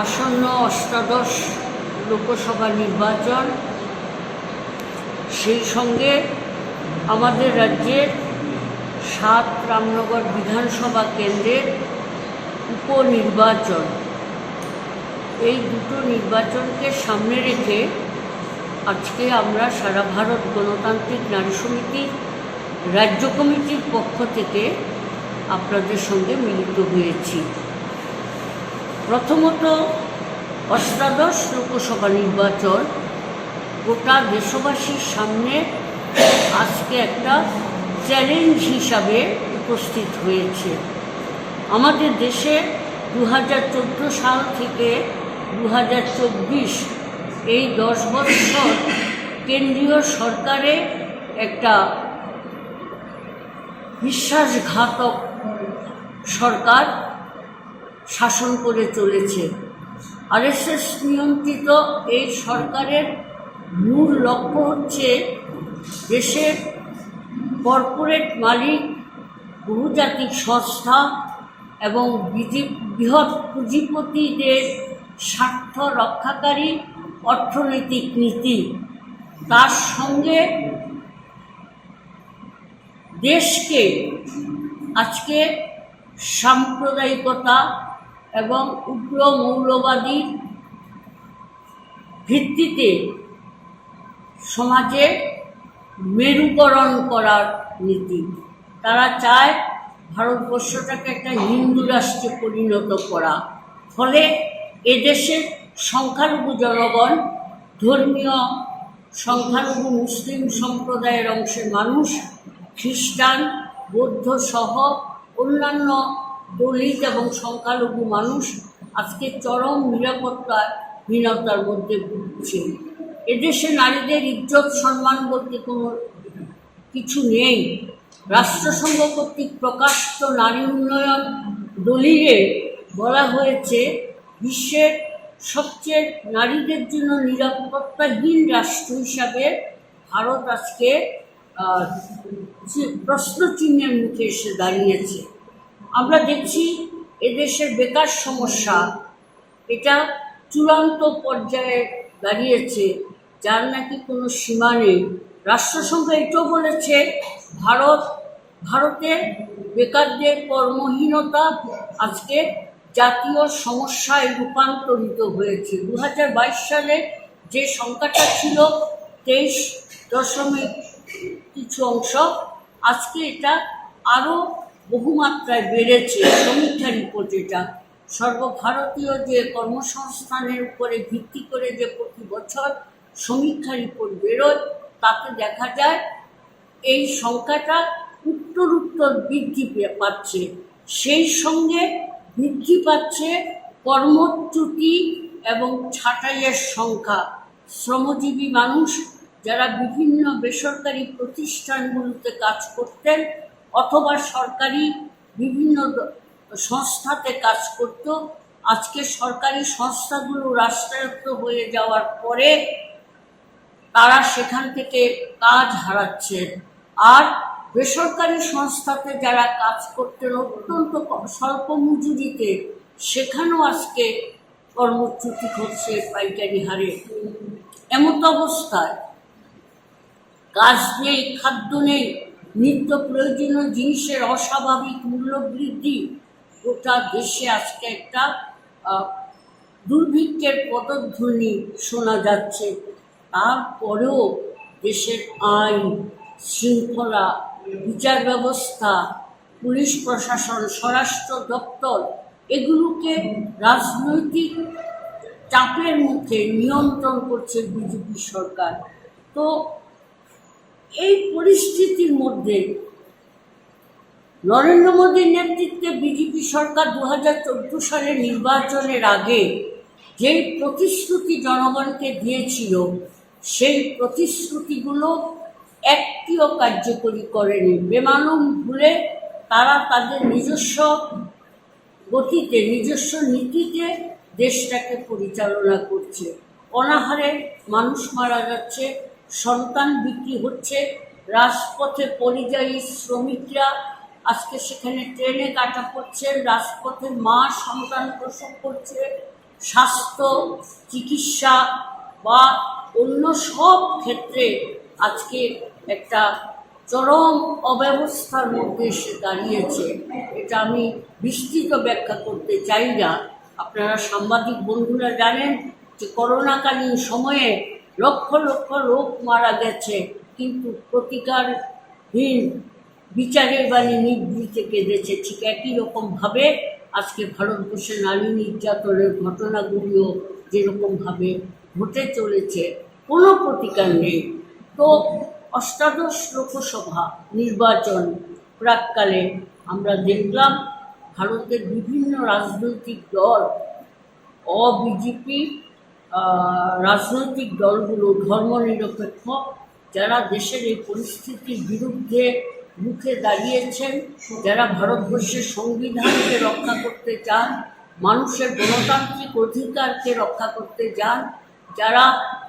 আসন্ন অষ্টাদশ লোকসভা নির্বাচন, সেই সঙ্গে আমাদের রাজ্যের সাত রামনগর বিধানসভা কেন্দ্রের উপনির্বাচন। এই দুটো নির্বাচনকে সামনে রেখে আজকে আমরা সারা ভারত গণতান্ত্রিক নারী সমিতি রাজ্য কমিটির পক্ষ থেকে আপনাদের সঙ্গে মিলিত হয়েছি। প্রথমত অষ্টাদশ লোকসভা নির্বাচন গোটা দেশবাসীর সামনে আজকে একটা চ্যালেঞ্জ হিসাবে উপস্থিত হয়েছে। আমাদের দেশে দু হাজার চোদ্দ সাল থেকে দু হাজার চব্বিশ এই দশ বছর কেন্দ্রীয় সরকারে একটা বিশ্বাসঘাতক সরকার শাসন করে চলেছে। আরএসএস নিয়ন্ত্রিত এই সরকারের মূল লক্ষ্য হচ্ছে দেশের কর্পোরেট মালিক, বহুজাতিক সংস্থা এবং বৃহৎ পুঁজিপতিদের স্বার্থ রক্ষাকারী অর্থনৈতিক নীতি। তার সঙ্গে দেশকে আজকে সাম্প্রদায়িকতা এবং উগ্র মৌলবাদী ভিত্তিতে সমাজে মেরুকরণ করার নীতি। তারা চায় ভারতবর্ষটাকে একটা হিন্দু রাষ্ট্রে পরিণত করা। ফলে এদেশের সংখ্যালঘু জনগণ, ধর্মীয় সংখ্যালঘু মুসলিম সম্প্রদায়ের অংশের মানুষ, খ্রিস্টান, বৌদ্ধ সহ অন্যান্য দলিত এবং সংখ্যালঘু মানুষ আজকে চরম নিরাপত্তাহীনতার মধ্যে ভুগছে। এদেশে নারীদের ইজ্জত, সম্মান বলতে কোনো কিছু নেই। রাষ্ট্রসংঘ কর্তৃক প্রকাশিত নারী উন্নয়ন দলিলে বলা হয়েছে, বিশ্বের সবচেয়ে নারীদের জন্য নিরাপত্তাহীন রাষ্ট্র হিসাবে ভারত আজকে প্রশ্নচিহ্নের মুখে এসে দাঁড়িয়েছে। আমরা দেখছি এদেশের বেকার সমস্যা। এটা চূড়ান্ত পর্যায়ে দাঁড়িয়েছে, যার নাকি কোনো সীমা নেই। রাষ্ট্রসংঘ এটাও বলেছে, ভারত, ভারতে বেকারদের কর্মহীনতা আজকে জাতীয় সমস্যায় রূপান্তরিত হয়েছে। দু হাজার বাইশ সালে যে সংখ্যাটা ছিল তেইশ দশমিক কিছু অংশ, আজকে এটা আরও বহুমাত্রায় বেড়েছে সমীক্ষা রিপোর্ট এটা সর্বভারতীয় যে কর্মসংস্থানের উপরে ভিত্তি করে যে প্রতি বছর সমীক্ষা রিপোর্ট বেরোয়, তাতে দেখা যায় এই সংখ্যাটা উত্তর উত্তর বৃদ্ধি পাচ্ছে। সেই সঙ্গে বৃদ্ধি পাচ্ছে কর্মচ্যুতি এবং ছাঁটাইয়ের সংখ্যা। শ্রমজীবী মানুষ যারা বিভিন্ন বেসরকারি প্রতিষ্ঠানগুলোতে কাজ করতেন অথবা সরকারি বিভিন্ন সংস্থাতে কাজ করত। আজকে সরকারি সংস্থাগুলো রাষ্ট্রায়ত্ত হয়ে যাওয়ার পরে তারা সেখান থেকে কাজ হারাচ্ছেন আর বেসরকারি সংস্থাতে যারা কাজ করতেন অত্যন্ত স্বল্প মজুরিতে, সেখানেও আজকে কর্মচ্যুতি ঘটছে পাইকারি হারে এমত অবস্থায় কাজ নেই, খাদ্য নেই নিত্য প্রয়োজনীয় জিনিসের অস্বাভাবিক মূল্য বৃদ্ধি গোটা দেশে আজকে একটা দুর্ভিক্ষের পদধ্বনি শোনা যাচ্ছে। তারপরেও দেশের আইন শৃঙ্খলা, বিচার ব্যবস্থা, পুলিশ প্রশাসন, স্বরাষ্ট্র দপ্তর, এগুলোকে রাজনৈতিক চাপের মুখে নিয়ন্ত্রণ করছে বিজেপি সরকার। তো এই পরিস্থিতির মধ্যে নরেন্দ্র মোদীর নেতৃত্বে বিজেপি সরকার দু হাজার চোদ্দ সালের নির্বাচনের আগে যেই প্রতিশ্রুতি জনগণকে দিয়েছিল, সেই প্রতিশ্রুতিগুলো একটিও কার্যকরী করেনি। বেমালুম ভুলে তারা তাদের নিজস্ব গতিতে, নিজস্ব নীতিতে দেশটাকে পরিচালনা করছে। অনাহারে মানুষ মারা যাচ্ছে সন্তান বিক্রি হচ্ছে, রাজপথে পরিযায়ী শ্রমিকরা আজকে সেখানে ট্রেনে কাটা পড়ছে রাজপথে মা সন্তান প্রসব করছে, স্বাস্থ্য, চিকিৎসা বা অন্য সব ক্ষেত্রে আজকে একটা চরম অব্যবস্থার মধ্যে এসে দাঁড়িয়েছে। এটা আমি বিস্তৃত ব্যাখ্যা করতে চাই না। আপনারা সাংবাদিক বন্ধুরা জানেন যে করোনাকালীন সময়ে লক্ষ লক্ষ লোক মারা গেছে, কিন্তু প্রতিকারহীন বিচারের বাণী নিবৃতে কেঁদেছে ঠিক একই রকমভাবে আজকে ভারতবর্ষে নারী নির্যাতনের ঘটনাগুলিও যেরকমভাবে ঘটে চলেছে, কোনো প্রতিকার নেই। তো অষ্টাদশ লোকসভা নির্বাচন প্রাককালে আমরা দেখলাম ভারতের বিভিন্ন রাজনৈতিক দল, অবিজেপি রাজনৈতিক দলগুলো ধর্মনিরপেক্ষ, যারা দেশের এই পরিস্থিতির বিরুদ্ধে মুখে দাঁড়িয়েছেন, যারা ভারতবর্ষের সংবিধানকে রক্ষা করতে চান, মানুষের গণতান্ত্রিক অধিকারকে রক্ষা করতে চান, যারা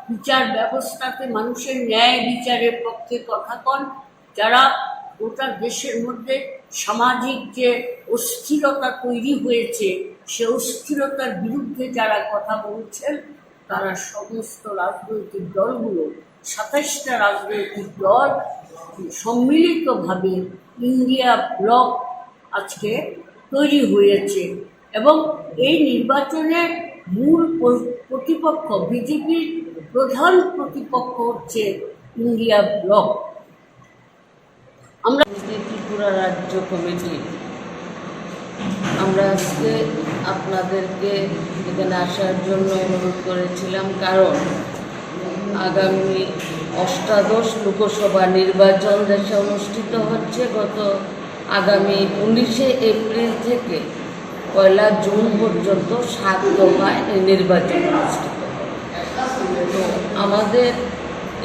বিচার ব্যবস্থাতে মানুষের ন্যায় বিচারের পক্ষে কথা কন যারা গোটা দেশের মধ্যে সামাজিক যে অস্থিরতা তৈরি হয়েছে, সে অস্থিরতার বিরুদ্ধে যারা কথা বলছেন তারা সমস্ত রাজনৈতিক দলগুলো সাতাশটা রাজনৈতিক দল সম্মিলিতভাবে ইন্ডিয়া ব্লক আজকে তৈরি হয়েছে এবং এই নির্বাচনের মূল প্রতিপক্ষ, বিজেপির প্রধান প্রতিপক্ষ হচ্ছে ইন্ডিয়া ব্লক। আমরা ত্রিপুরা রাজ্য কমিটি আমরা আজকে আপনাদেরকে এখানে আসার জন্য অনুরোধ করেছিলাম, কারণ আগামী অষ্টাদশ লোকসভা নির্বাচন দেশে অনুষ্ঠিত হচ্ছে গত আগামী উনিশে এপ্রিল থেকে পয়লা জুন পর্যন্ত সাত দফায় নির্বাচন অনুষ্ঠিত আমাদের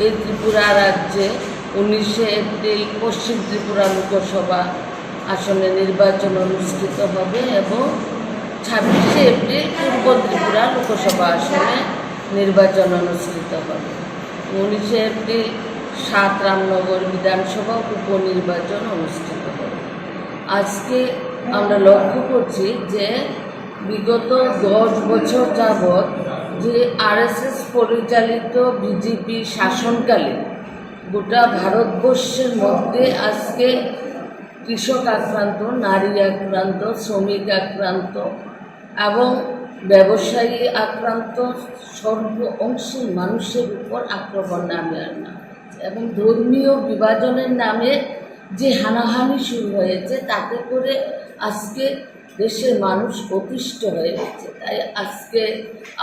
এই ত্রিপুরা রাজ্যে উনিশে এপ্রিল পশ্চিম ত্রিপুরা লোকসভা আসনে নির্বাচন অনুষ্ঠিত হবে এবং ছাব্বিশে এপ্রিল পূর্ব ত্রিপুরা লোকসভা আসনে নির্বাচন অনুষ্ঠিত হবে। উনিশে এপ্রিল সাত রামনগর বিধানসভা উপনির্বাচন অনুষ্ঠিত হবে। আজকে আমরা লক্ষ্য করছি যে বিগত দশ বছর যাবৎ যে আরএসএস পরিচালিত বিজেপি শাসনকালে গোটা ভারতবর্ষের মধ্যে আজকে কৃষক আক্রান্ত, নারী আক্রান্ত, শ্রমিক আক্রান্ত এবং ব্যবসায়ী আক্রান্ত সর্ব অংশের মানুষের উপর আক্রমণ নামে আনা এবং ধর্মীয় বিভাজনের নামে যে হানাহানি শুরু হয়েছে, তাতে করে আজকে দেশের মানুষ অতিষ্ঠ হয়ে গেছে। তাই আজকে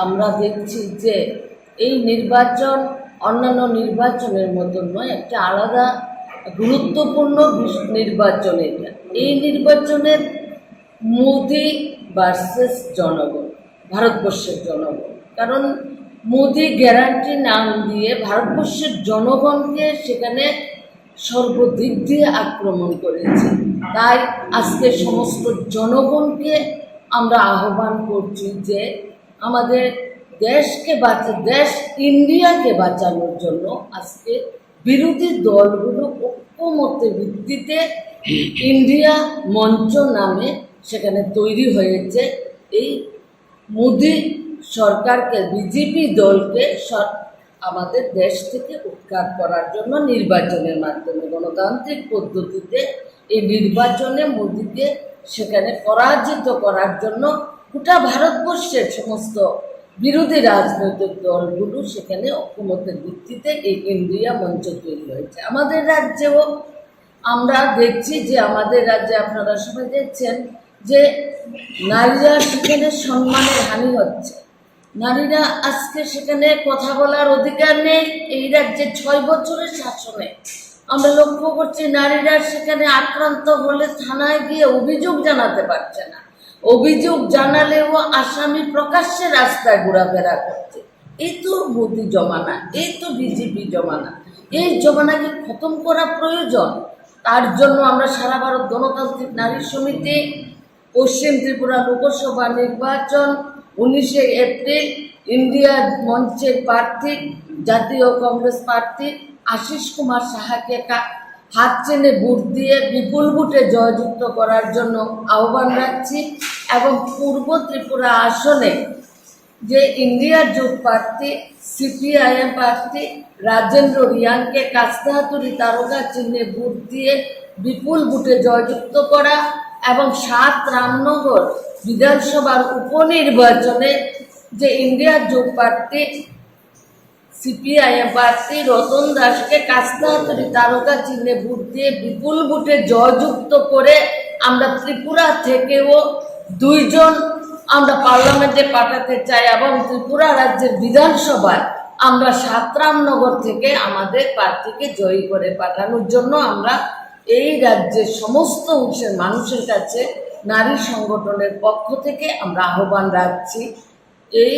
আমরা দেখছি যে এই নির্বাচন অন্যান্য নির্বাচনের মতন নয়, একটা আলাদা গুরুত্বপূর্ণ নির্বাচন এটা। এই নির্বাচনের মোদি ভার্সেস জনগণ, ভারতবর্ষের জনগণ। কারণ মোদি গ্যারান্টি নাম দিয়ে ভারতবর্ষের জনগণকে সেখানে সর্বদিক দিয়ে আক্রমণ করেছে। তাই আজকে সমস্ত জনগণকে আমরা আহ্বান করছি যে আমাদের দেশকে বাঁচা, দেশ ইন্ডিয়াকে বাঁচানোর জন্য আজকে বিরোধী দলগুলো ঐক্যমতের ভিত্তিতে ইন্ডিয়া মঞ্চ নামে সেখানে তৈরি হয়েছে। এই মোদি সরকারকে, বিজেপি দলকে আমাদের দেশ থেকে উৎখাত করার জন্য নির্বাচনের মাধ্যমে, গণতান্ত্রিক পদ্ধতিতে এই নির্বাচনে মোদিকে সেখানে পরাজিত করার জন্য গোটা ভারতবর্ষের সমস্ত বিরোধী রাজনৈতিক দলগুলো সেখানে ঐক্যমতের ভিত্তিতে এই ইন্ডিয়া মঞ্চ তৈরি হয়েছে। আমাদের রাজ্যেও আমরা দেখছি যে আমাদের রাজ্যে আপনারা সবাই দেখছেন যে নারীরা সেখানে সম্মানের হানি হচ্ছে। নারীরা আজকে সেখানে কথা বলার অধিকার নেই, এই রাজ্যে ছয় বছরের শাসনে। আমরা লক্ষ্য করছি নারীরা সেখানে আক্রান্ত হলে থানায় গিয়ে অভিযোগ জানাতে পারছে না। অভিযোগ জানালেও আসামি প্রকাশ্যে রাস্তায় ঘোরাফেরা করছে। এই তো মোদি জমানা এই তো বিজেপি জমানা। এই জমানাকে খতম করা প্রয়োজন। তার জন্য আমরা সারা ভারত গণতান্ত্রিক নারী সমিতি, পশ্চিম ত্রিপুরা লোকসভা নির্বাচন, উনিশে এপ্রিল, ইন্ডিয়া মঞ্চের প্রার্থী, জাতীয় কংগ্রেস প্রার্থী আশিস কুমার সাহাকে হাত চেনে ভোট দিয়ে বিপুল ভোটে জয়যুক্ত করার জন্য আহ্বান রাখছি। এবং পূর্ব ত্রিপুরা আসনে যে ইন্ডিয়া জোট প্রার্থী, সিপিআইএম প্রার্থী রাজেন্দ্র রিয়ানকে কাস্তাহাতুরি তারকা চিহ্নে ভোট দিয়ে বিপুল ভোটে জয়যুক্ত করা এবং সাত রামনগর বিধানসভার উপনির্বাচনে যে ইন্ডিয়া জোট প্রার্থী, সিপিআইএম প্রার্থী রতন দাসকে কাস্তাহাতুরি তারকা চিহ্নে ভোট দিয়ে বিপুল ভোটে জয়যুক্ত করে আমরা ত্রিপুরা থেকেও দুইজন আমরা পার্লামেন্টে পাঠাতে চাই এবং ত্রিপুরা রাজ্যের বিধানসভায় আমরা সাতরামনগর থেকে আমাদের প্রার্থীকে জয়ী করে পাঠানোর জন্য আমরা এই রাজ্যের সমস্ত অংশের মানুষের কাছে নারী সংগঠনের পক্ষ থেকে আমরা আহ্বান রাখছি। এই